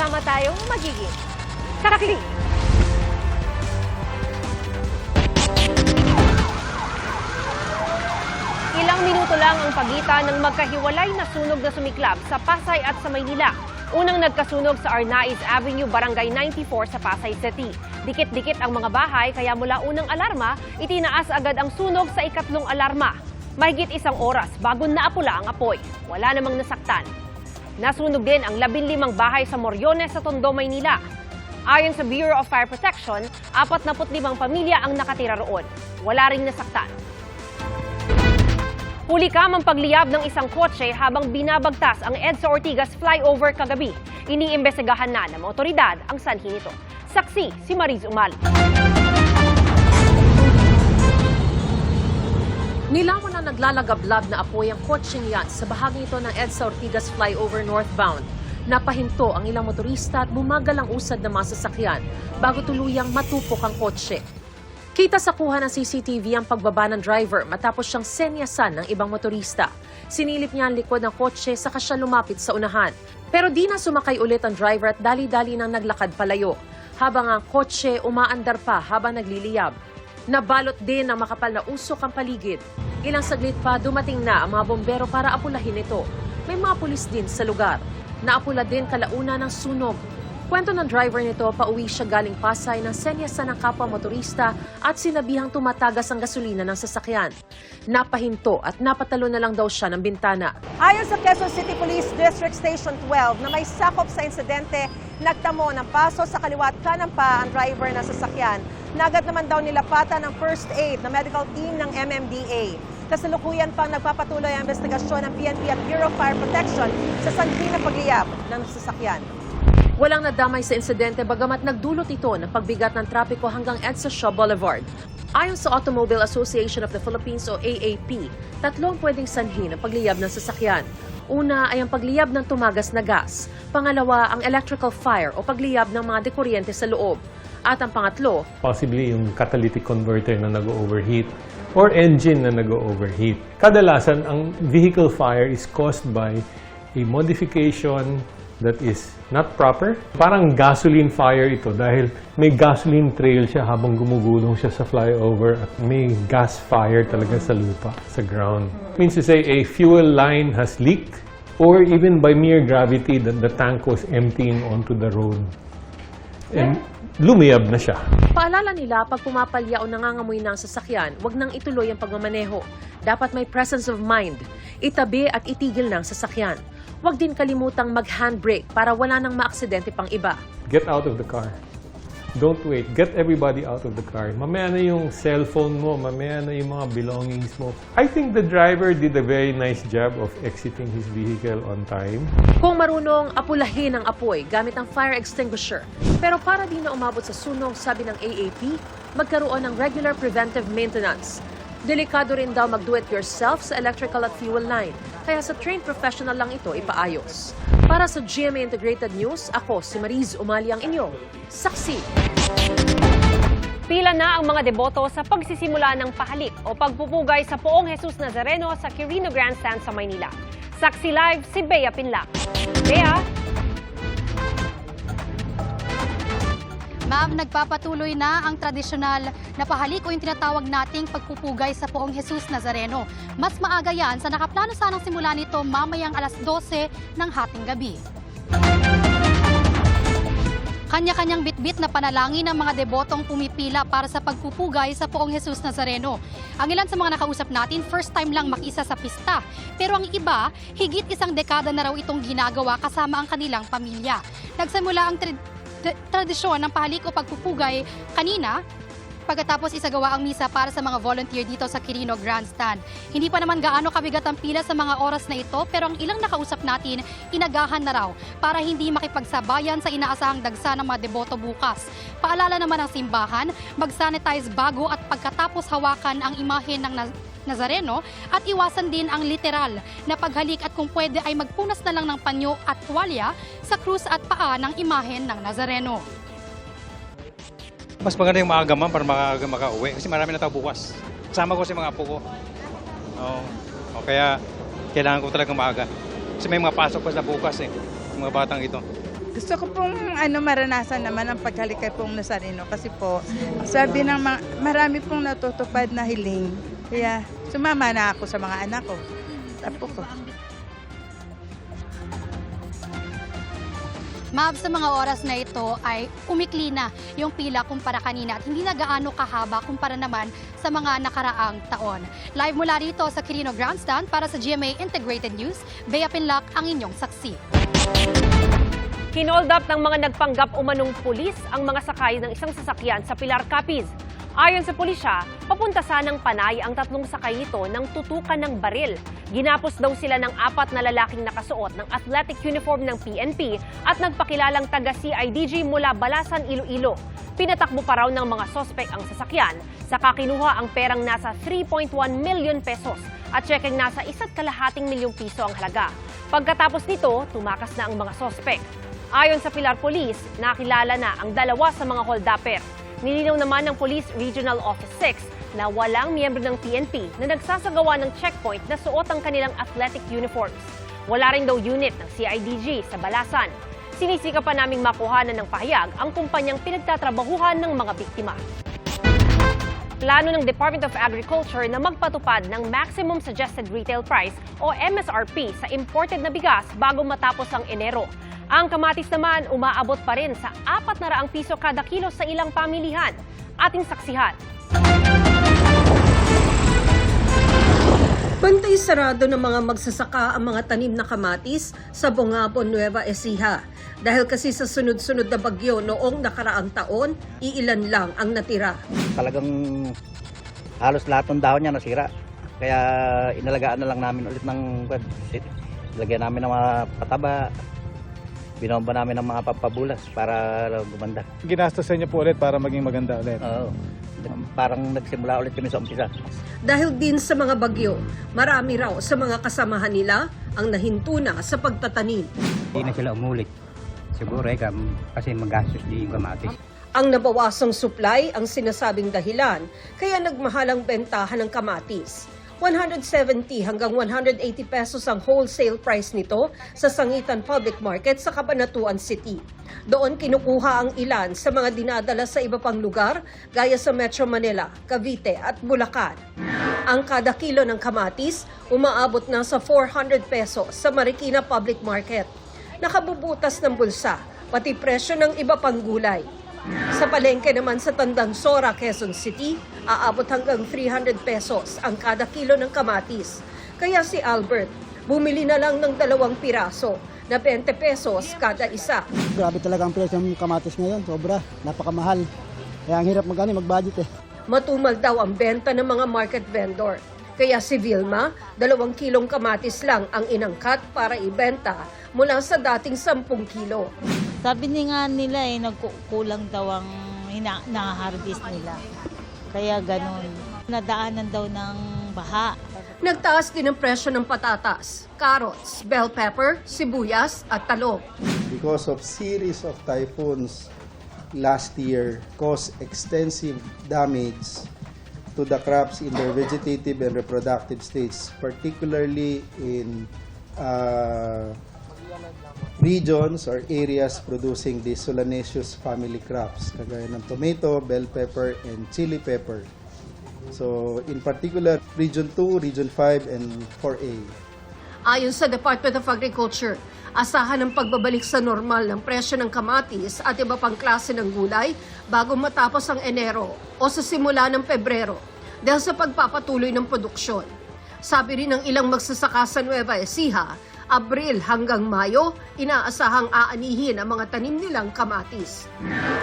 sama-sama tayong magiging sarakli. Ilang minuto lang ang pagitan ng magkahiwalay na sunog na sumiklab sa Pasay at sa Maynila. Unang nagkasunog sa Arnaiz Avenue, Barangay 94 sa Pasay City. Dikit-dikit ang mga bahay kaya mula unang alarma, itinaas agad ang sunog sa ikatlong alarma. Mahigit isang oras bago naapula ang apoy. Wala namang nasaktan. Nasunog din ang 15 bahay sa Moriones sa Tondo, Maynila. Ayon sa Bureau of Fire Protection, 45 pamilya ang nakatira roon. Wala ring nasaktan. Huli kam ang pagliyab ng isang kotse habang binabagtas ang EDSA Ortigas flyover kagabi. Iniimbestigahan na ng otoridad ang sanhi nito. Saksi si Mariz Umal. Nilaman na naglalagablab na apoy ang kotseng yan sa bahagi ito ng EDSA Ortigas flyover northbound. Napahinto ang ilang motorista at bumagal ang usad ng mga sasakyan bago tuluyang matupok ang kotse. Kita sa kuha ng CCTV ang pagbaba ng driver matapos siyang senyasan ng ibang motorista. Sinilip niya ang likod ng kotse saka siya lumapit sa unahan. Pero di na sumakay ulit ang driver at dali-dali nang naglakad palayo. Habang ang kotse umaandar pa habang nagliliyab. Nabalot din ng makapal na usok ang paligid. Ilang saglit pa dumating na ang mga bombero para apulahin ito. May mga pulis din sa lugar. Naapula din kalauna ng sunog. Kwento ng driver nito, pauwi siya galing Pasay ng senyasan ng kapwa motorista at sinabihang tumatagas ang gasolina ng sasakyan. Napahinto at napatalo na lang daw siya ng bintana. Ayon sa Quezon City Police District Station 12 na may sakop sa insidente, nagtamo ng paso sa kaliwa at kanan pa ang driver ng sasakyan. Nagad naman daw nilapatan ng first aid na medical team ng MMDA. Kasalukuyan pang nagpapatuloy ang investigasyon ng PNP at Bureau of Fire Protection sa sanhi ng pagliyab ng sasakyan. Walang nadamay sa insidente bagamat nagdulot ito ng pagbigat ng trapiko hanggang EDSA Shaw Boulevard. Ayon sa Automobile Association of the Philippines o AAP, tatlo ang pwedeng sanhi ng pagliyab ng sasakyan. Una ay ang pagliyab ng tumagas na gas. Pangalawa, ang electrical fire o pagliyab ng mga dekuryente sa loob. At ang pangatlo, possibly yung catalytic converter na nag-overheat or engine na nag-overheat. Kadalasan, ang vehicle fire is caused by a modification that is not proper. Parang gasoline fire ito dahil may gasoline trail siya habang gumugulong siya sa flyover at may gas fire talaga sa lupa, sa ground. Means to say a fuel line has leaked or even by mere gravity that the tank was emptying onto the road. And lumiyab na siya. Paalala nila pag pumapalya o nangangamoy na ang sasakyan, wag nang ituloy ang pagmamaneho. Dapat may presence of mind. Itabi at itigil ng sasakyan. Huwag din kalimutang mag-handbrake para wala nang maaksidente pang iba. Get out of the car. Don't wait. Get everybody out of the car. Mamaya na yung cellphone mo, mamaya na yung mga belongings mo. I think the driver did a very nice job of exiting his vehicle on time. Kung marunong apulahin ang apoy gamit ang fire extinguisher. Pero para di na umabot sa sunog, sabi ng AAP, magkaroon ng regular preventive maintenance. Delikado rin daw mag-do-it-yourself sa electrical at fuel line. Kaya sa trained professional lang ito ipaayos. Para sa GMA Integrated News, ako si Mariz Umali ang inyong saksi. Pila na ang mga deboto sa pagsisimula ng pahalik o pagpupugay sa Poong Jesus Nazareno sa Quirino Grandstand sa Maynila. Saksi live si Bea Pinlac. Bea, Ma'am, nagpapatuloy na ang tradisyonal na pahalik o yung tinatawag nating pagpupugay sa poong Jesus Nazareno. Mas maaga yan sa nakaplano sanang simula nito mamayang alas 12 ng hating gabi. Kanya-kanyang bitbit na panalangin ng mga debotong pumipila para sa pagpupugay sa poong Jesus Nazareno. Ang ilan sa mga nakausap natin, first time lang makisa sa pista. Pero ang iba, higit isang dekada na raw itong ginagawa kasama ang kanilang pamilya. Nagsimula ang tradisyon ng pahalik o pagpupugay kanina pagkatapos isagawa ang misa para sa mga volunteer dito sa Quirino Grandstand. Hindi pa naman gaano kabigat ang pila sa mga oras na ito pero ang ilang nakausap natin inagahan na raw para hindi makipagsabayan sa inaasahang dagsa ng mga deboto bukas. Paalala naman ng simbahan, mag-sanitize bago at pagkatapos hawakan ang imahe ng Nazareno at iwasan din ang literal na paghalik at kung pwede ay magpunas na lang ng panyo at tuwalya sa krus at paa ng imahen ng Nazareno. Mas maganda yung maaga ma'am para maka, makauwi kasi marami na tao bukas. Kasama ko si mga apo ko. Oo. O kaya kailangan ko talaga maaga. Kasi may mga pasok pa sa bukas eh. Yung mga batang ito. Gusto ko pong ano, maranasan naman ang paghalik kay pong Nazareno kasi po sabi ng mga, marami pong natutupad na hiling. Kaya sumama na ako sa mga anak ko. Apo ko. Mab, sa mga oras na ito ay umikli na yung pila kumpara kanina at hindi na gaano kahaba kumpara naman sa mga nakaraang taon. Live mula rito sa Quirino Grandstand para sa GMA Integrated News, Bea Pinlac ang inyong saksi. Kinold up ng mga nagpanggap umanong pulis ang mga sakay ng isang sasakyan sa Pilar Capiz. Ayon sa pulisya, papunta sanang panay ang tatlong sakay nito ng tutukan ng baril. Ginapos daw sila ng apat na lalaking nakasuot ng athletic uniform ng PNP at nagpakilalang taga CIDG mula Balasan, Iloilo. Pinatakbo pa raw ng mga sospek ang sasakyan, saka kinuha ang perang nasa 3.1 million pesos at checking nasa isa't kalahating milyong piso ang halaga. Pagkatapos nito, tumakas na ang mga sospek. Ayon sa Pilar Police, nakilala na ang dalawa sa mga holdupper. Nilinaw naman ng Police Regional Office 6 na walang miyembro ng PNP na nagsasagawa ng checkpoint na suot ang kanilang athletic uniforms. Wala rin daw unit ng CIDG sa Balasan. Sinisika pa naming makuhanan ng pahayag ang kumpanyang pinagtatrabahuhan ng mga biktima. Plano ng Department of Agriculture na magpatupad ng Maximum Suggested Retail Price o MSRP sa imported na bigas bago matapos ang Enero. Ang kamatis naman umaabot pa rin sa 400 piso kada kilo sa ilang pamilihan. Ating saksihan. Bantay sarado ng mga magsasaka ang mga tanim na kamatis sa Bongabon, Nueva Ecija. Dahil kasi sa sunod-sunod na bagyo noong nakaraang taon, iilan lang ang natira. talagang halos lahat ng dahon niya nasira. Kaya inalagaan na lang namin ulit ng. Lagyan namin ng mga pataba. Binomba namin ng mga pampabulas para gumanda. Ginastosan niyo po ulit para maging maganda ulit. Oo. Parang nagsimula ulit kami sa umpisa. Dahil din sa mga bagyo, marami raw sa mga kasamahan nila ang nahinto na sa pagtatanim. Hindi na sila umulit. Siguro eh, kasi magastos din yung kamatis. Ang nabawasang supply ang sinasabing dahilan, kaya nagmahal ang bentahan ng kamatis. 170 hanggang 180 pesos ang wholesale price nito sa Sangitan Public Market sa Cabanatuan City. Doon kinukuha ang ilan sa mga dinadala sa iba pang lugar gaya sa Metro Manila, Cavite at Bulacan. Ang kada kilo ng kamatis umaabot na sa 400 pesos sa Marikina Public Market. Nakabubutas ng bulsa, pati presyo ng iba pang gulay. Sa palengke naman sa Tandang Sora, Quezon City, aabot hanggang 300 pesos ang kada kilo ng kamatis. Kaya si Albert, bumili na lang ng dalawang piraso na 20 pesos kada isa. Grabe talaga ang presyo ng kamatis ngayon, sobra, napakamahal. Kaya ang hirap magani mag-budget eh. Matumal daw ang benta ng mga market vendor. Kaya si Vilma, dalawang kilong kamatis lang ang inangkat para ibenta mula sa dating 10 kilo. Sabi ni nga nila eh, nagkukulang daw ang hina- na-harvest nila. Kaya ganun. Nadaanan daw ng baha. Nagtaas din ang presyo ng patatas, carrots, bell pepper, sibuyas at talong. because of series of typhoons last year caused extensive damage to the crops in their vegetative and reproductive stages, particularly in uh, regions or areas producing the solanaceous family crops, kagaya ng tomato, bell pepper, and chili pepper. So, in particular, Region 2, Region 5, and 4A. Ayon sa Department of Agriculture, asahan ang pagbabalik sa normal ng presyo ng kamatis at iba pang klase ng gulay bago matapos ang Enero o sa simula ng Pebrero dahil sa pagpapatuloy ng produksyon. Sabi rin ng ilang magsasaka sa Nueva Ecija, Abril hanggang Mayo, inaasahang aanihin ang mga tanim nilang kamatis.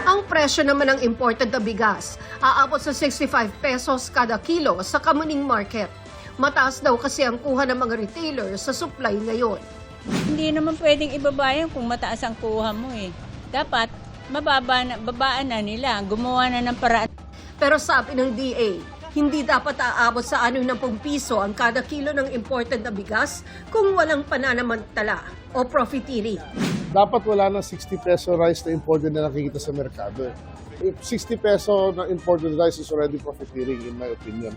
Ang presyo naman ng imported na bigas, aabot sa 65 pesos kada kilo sa Kamuning Market. Mataas daw kasi ang kuha ng mga retailer sa supply ngayon. Hindi naman pwedeng ibaba yan kung mataas ang kuha mo eh. Dapat mababa na, babaan na nila. Gumawa na ng paraan. Pero sabi ng DA, hindi dapat aabot sa 60 piso ang kada kilo ng imported na bigas kung walang pananamantala o profiteering. Dapat wala ng 60 peso rice na imported na nakikita sa merkado. If 60 peso na imported rice is already profiteering in my opinion.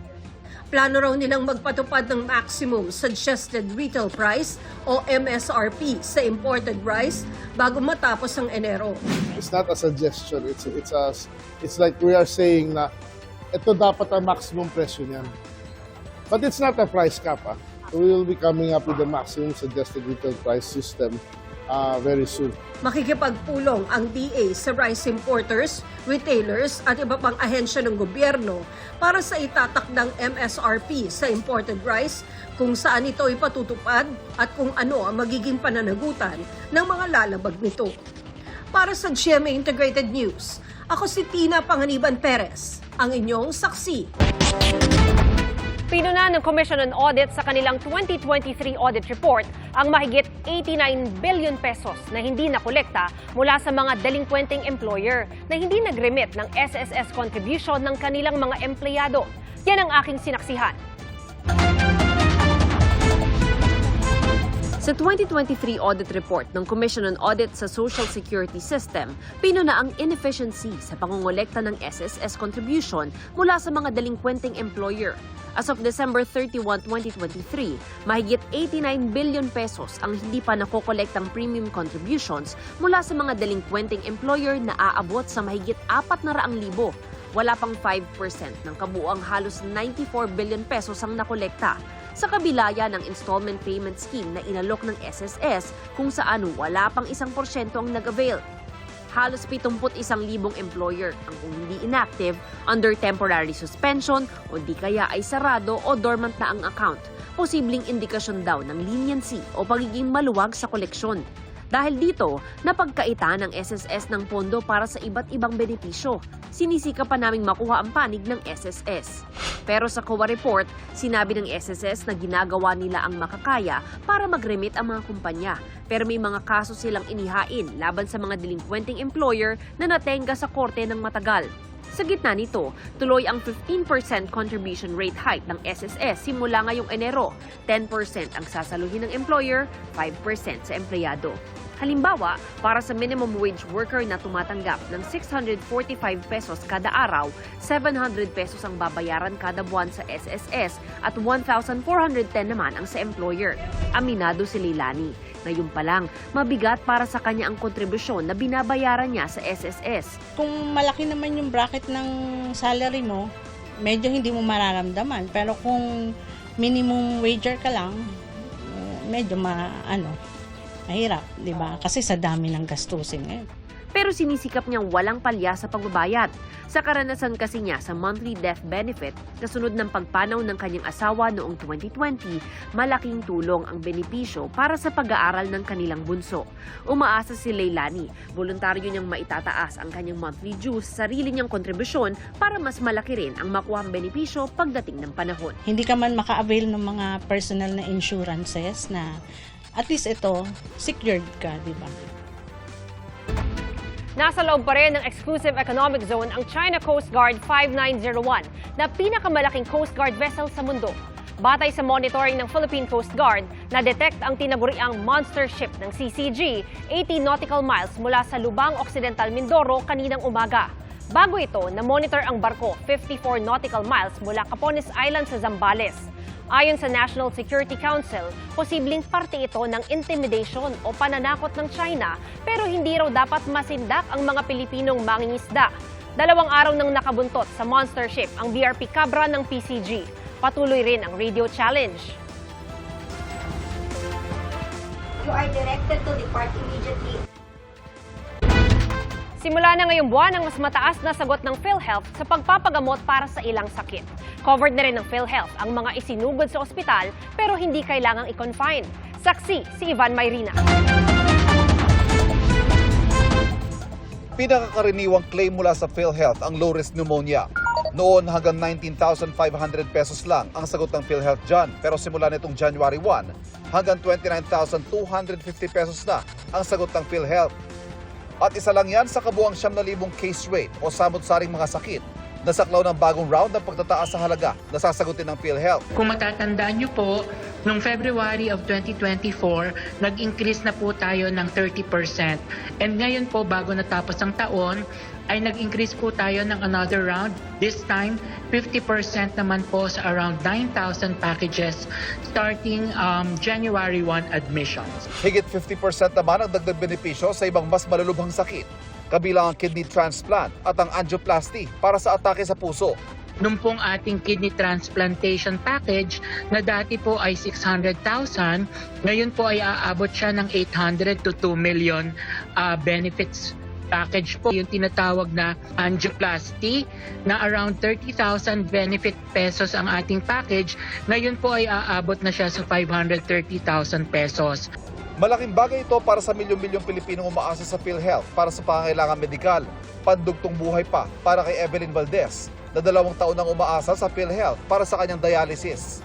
Plano raw nilang magpatupad ng maximum suggested retail price o MSRP sa imported rice bago matapos ang Enero. It's not a suggestion. It's it's a it's like we are saying na ito dapat ang maximum presyo niyan. But it's not a price cap. Ah. We will be coming up with the maximum suggested retail price system uh, very soon. Makikipagpulong ang DA sa rice importers, retailers at iba pang ahensya ng gobyerno para sa itatakdang MSRP sa imported rice kung saan ito ipatutupad at kung ano ang magiging pananagutan ng mga lalabag nito. Para sa GMA Integrated News, ako si Tina Panganiban Perez, ang inyong saksi. Pinuna ng Commission on Audit sa kanilang 2023 audit report ang mahigit 89 billion pesos na hindi nakolekta mula sa mga delinquenting employer na hindi nag-remit ng SSS contribution ng kanilang mga empleyado. Yan ang aking sinaksihan. Sa 2023 audit report ng Commission on Audit sa Social Security System, pinuna ang inefficiency sa pangongolekta ng SSS contribution mula sa mga delinquenting employer. As of December 31, 2023, mahigit 89 billion pesos ang hindi pa nakokolektang premium contributions mula sa mga delinquenting employer na aabot sa mahigit 400,000 wala pang 5% ng kabuuang halos 94 billion pesos ang nakolekta. Sa kabila yan ng installment payment scheme na inalok ng SSS kung saan wala pang isang porsyento ang nag-avail. Halos 71,000 employer ang kung hindi inactive, under temporary suspension o di kaya ay sarado o dormant na ang account. Posibleng indikasyon daw ng leniency o pagiging maluwag sa koleksyon. Dahil dito, napagkaita ng SSS ng pondo para sa iba't ibang benepisyo. Sinisika pa naming makuha ang panig ng SSS. Pero sa COA report, sinabi ng SSS na ginagawa nila ang makakaya para mag-remit ang mga kumpanya. Pero may mga kaso silang inihain laban sa mga delinquenting employer na natenga sa korte ng matagal. Sa gitna nito, tuloy ang 15% contribution rate hike ng SSS simula ngayong Enero. 10% ang sasaluhin ng employer, 5% sa empleyado. Halimbawa, para sa minimum wage worker na tumatanggap ng 645 pesos kada araw, 700 pesos ang babayaran kada buwan sa SSS at 1,410 naman ang sa employer. Aminado si Leilani. Ngayon pa lang, mabigat para sa kanya ang kontribusyon na binabayaran niya sa SSS. Kung malaki naman yung bracket ng salary mo, medyo hindi mo mararamdaman. Pero kung minimum wager ka lang, eh, medyo ma, ano, mahirap, di ba? Kasi sa dami ng gastusin ngayon. pero sinisikap niyang walang palya sa pagbabayad. Sa karanasan kasi niya sa monthly death benefit, kasunod ng pagpanaw ng kanyang asawa noong 2020, malaking tulong ang benepisyo para sa pag-aaral ng kanilang bunso. Umaasa si Leilani, voluntaryo niyang maitataas ang kanyang monthly dues sa sarili niyang kontribusyon para mas malaki rin ang makuhang benepisyo pagdating ng panahon. Hindi ka man maka-avail ng mga personal na insurances na at least ito, secured ka, di ba? Nasa loob pa rin ng Exclusive Economic Zone ang China Coast Guard 5901 na pinakamalaking Coast Guard vessel sa mundo. Batay sa monitoring ng Philippine Coast Guard, na-detect ang tinaguriang monster ship ng CCG 80 nautical miles mula sa Lubang Occidental, Mindoro kaninang umaga. Bago ito, na-monitor ang barko 54 nautical miles mula Capones Island sa Zambales. Ayon sa National Security Council, posibleng parte ito ng intimidation o pananakot ng China pero hindi raw dapat masindak ang mga Pilipinong mangingisda. Dalawang araw nang nakabuntot sa monster ship ang BRP Cabra ng PCG. Patuloy rin ang radio challenge. You are directed to depart immediately. Simula na ngayong buwan ang mas mataas na sagot ng PhilHealth sa pagpapagamot para sa ilang sakit. Covered na rin ng PhilHealth ang mga isinugod sa ospital pero hindi kailangang i-confine. Saksi si Ivan Mayrina. Pinakakaraniwang claim mula sa PhilHealth ang low-risk pneumonia. Noon hanggang 19,500 pesos lang ang sagot ng PhilHealth dyan. Pero simula nitong January 1, hanggang 29,250 pesos na ang sagot ng PhilHealth. At isa lang yan sa kabuang 7,000 case rate o samot-saring mga sakit Nasaklaw ng bagong round ng pagtataas sa halaga na sasagutin ng PhilHealth. Kung matatandaan nyo po, noong February of 2024, nag-increase na po tayo ng 30%. And ngayon po, bago natapos ang taon, ay nag-increase po tayo ng another round. This time, 50% naman po sa around 9,000 packages starting um, January 1 admissions. Higit 50% naman ang dagdag benepisyo sa ibang mas malulubhang sakit, kabilang ang kidney transplant at ang angioplasty para sa atake sa puso. Nung pong ating kidney transplantation package na dati po ay 600,000, ngayon po ay aabot siya ng 800 to 2 million uh, benefits package po yung tinatawag na angioplasty na around 30,000 benefit pesos ang ating package ngayon po ay aabot na siya sa 530,000 pesos Malaking bagay ito para sa milyong-milyong Pilipinong umaasa sa PhilHealth para sa pangangailangan medikal. Pandugtong buhay pa para kay Evelyn Valdez na dalawang taon nang umaasa sa PhilHealth para sa kanyang dialysis.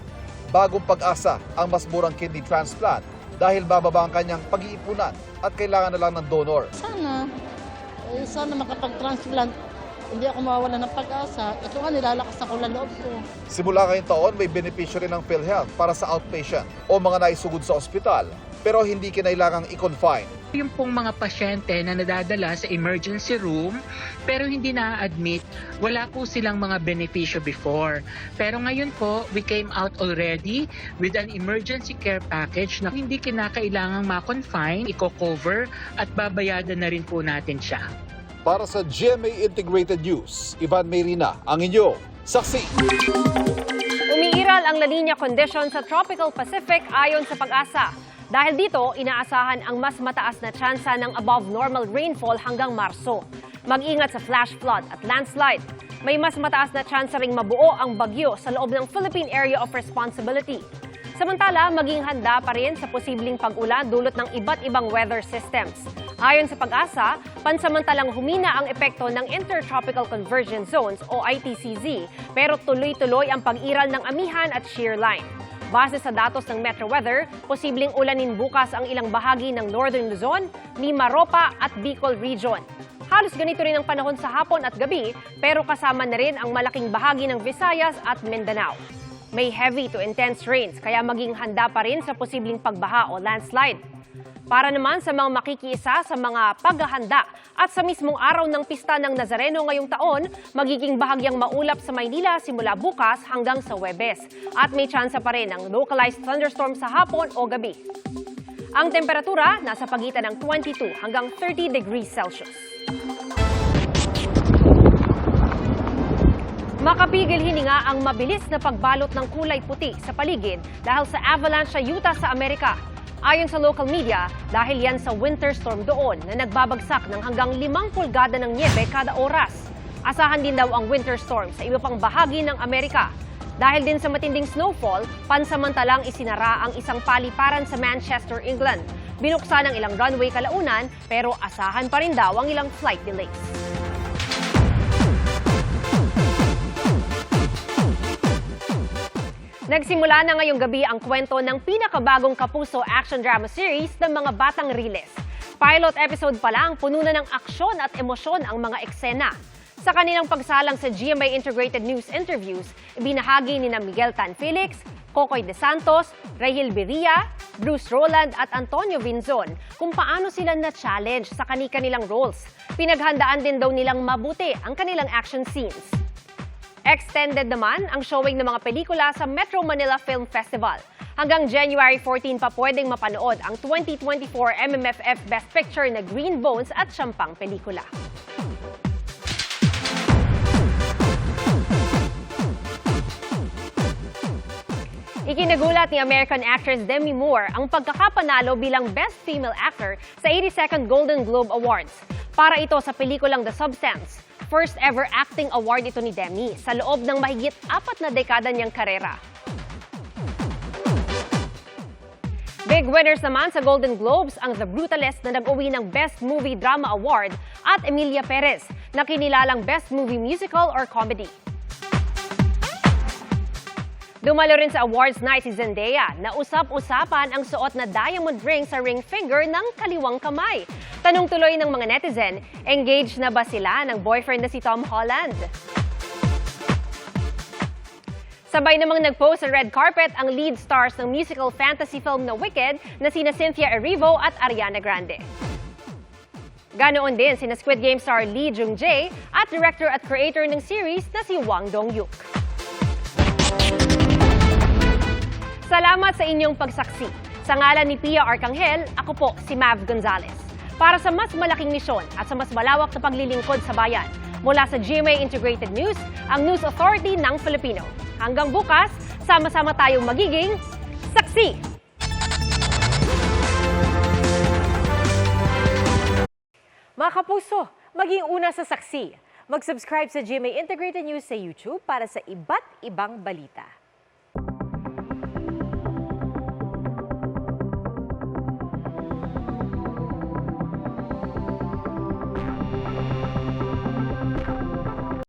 Bagong pag-asa ang mas murang kidney transplant dahil bababa ang kanyang pag-iipunan at kailangan na lang ng donor. Sana, eh, sana makapag-transplant. Hindi ako mawawala ng pag-asa. Ito nga, nilalakas ako ng loob ko. Simula ngayong taon, may benepisyo rin ng PhilHealth para sa outpatient o mga naisugod sa ospital pero hindi kinailangang i-confine. yung pong mga pasyente na nadadala sa emergency room pero hindi na-admit, wala po silang mga benepisyo before. Pero ngayon po, we came out already with an emergency care package na hindi kinakailangang ma-confine, i-cover at babayadan na rin po natin siya. Para sa GMA Integrated News, Ivan Mayrina, ang inyo, saksi. Umiiral ang La Nina condition sa Tropical Pacific ayon sa pag-asa. Dahil dito, inaasahan ang mas mataas na tsansa ng above normal rainfall hanggang Marso. Mag-ingat sa flash flood at landslide. May mas mataas na tsansa ring mabuo ang bagyo sa loob ng Philippine Area of Responsibility. Samantala, maging handa pa rin sa posibleng pag-ulan dulot ng iba't ibang weather systems. Ayon sa pag-asa, pansamantalang humina ang epekto ng Intertropical Convergence Zones o ITCZ, pero tuloy-tuloy ang pag-iral ng amihan at shear line. Base sa datos ng Metro Weather, posibleng ulanin bukas ang ilang bahagi ng Northern Luzon, Mimaropa at Bicol Region. Halos ganito rin ang panahon sa hapon at gabi, pero kasama na rin ang malaking bahagi ng Visayas at Mindanao. May heavy to intense rains, kaya maging handa pa rin sa posibleng pagbaha o landslide. Para naman sa mga makikiisa sa mga paghahanda at sa mismong araw ng pista ng Nazareno ngayong taon, magiging bahagyang maulap sa Maynila simula bukas hanggang sa Webes. At may tsansa pa rin ng localized thunderstorm sa hapon o gabi. Ang temperatura nasa pagitan ng 22 hanggang 30 degrees Celsius. Makapigil hininga ang mabilis na pagbalot ng kulay puti sa paligid dahil sa avalanche sa Utah sa Amerika. Ayon sa local media, dahil yan sa winter storm doon na nagbabagsak ng hanggang limang pulgada ng niebe kada oras. Asahan din daw ang winter storm sa iba pang bahagi ng Amerika. Dahil din sa matinding snowfall, pansamantalang isinara ang isang paliparan sa Manchester, England. Binuksan ang ilang runway kalaunan pero asahan pa rin daw ang ilang flight delays. Nagsimula na ngayong gabi ang kwento ng pinakabagong Kapuso action drama series ng mga Batang Riles. Pilot episode pa lang, puno na ng aksyon at emosyon ang mga eksena. Sa kanilang pagsalang sa GMA Integrated News interviews, ibinahagi ni na Miguel Tan Felix, Kokoy De Santos, Rahil Beria, Bruce Roland at Antonio Vinzon kung paano sila na-challenge sa kani-kanilang roles. Pinaghandaan din daw nilang mabuti ang kanilang action scenes. Extended naman ang showing ng mga pelikula sa Metro Manila Film Festival. Hanggang January 14 pa pwedeng mapanood ang 2024 MMFF Best Picture na Green Bones at Siyang Pelikula. Ikinagulat ni American actress Demi Moore ang pagkakapanalo bilang Best Female Actor sa 82nd Golden Globe Awards. Para ito sa pelikulang The Substance. First ever acting award ito ni Demi sa loob ng mahigit apat na dekada niyang karera. Big winners naman sa Golden Globes ang The Brutalist na nag-uwi ng Best Movie Drama Award at Emilia Perez na kinilalang Best Movie Musical or Comedy. Dumalo rin sa awards night si Zendaya na usap-usapan ang suot na diamond ring sa ring finger ng kaliwang kamay. Tanong tuloy ng mga netizen, engaged na ba sila ng boyfriend na si Tom Holland? Sabay namang nag-post sa red carpet ang lead stars ng musical fantasy film na Wicked na sina Cynthia Erivo at Ariana Grande. Ganoon din sina Squid Game star Lee Jung Jae at director at creator ng series na si Wang Dong-yuk. Salamat sa inyong pagsaksi. Sa ngalan ni Pia Arcangel, ako po si Mav Gonzalez. Para sa mas malaking misyon at sa mas malawak na paglilingkod sa bayan, mula sa GMA Integrated News, ang News Authority ng Filipino. Hanggang bukas, sama-sama tayong magiging saksi! Mga kapuso, maging una sa saksi. Mag-subscribe sa GMA Integrated News sa YouTube para sa iba't ibang balita.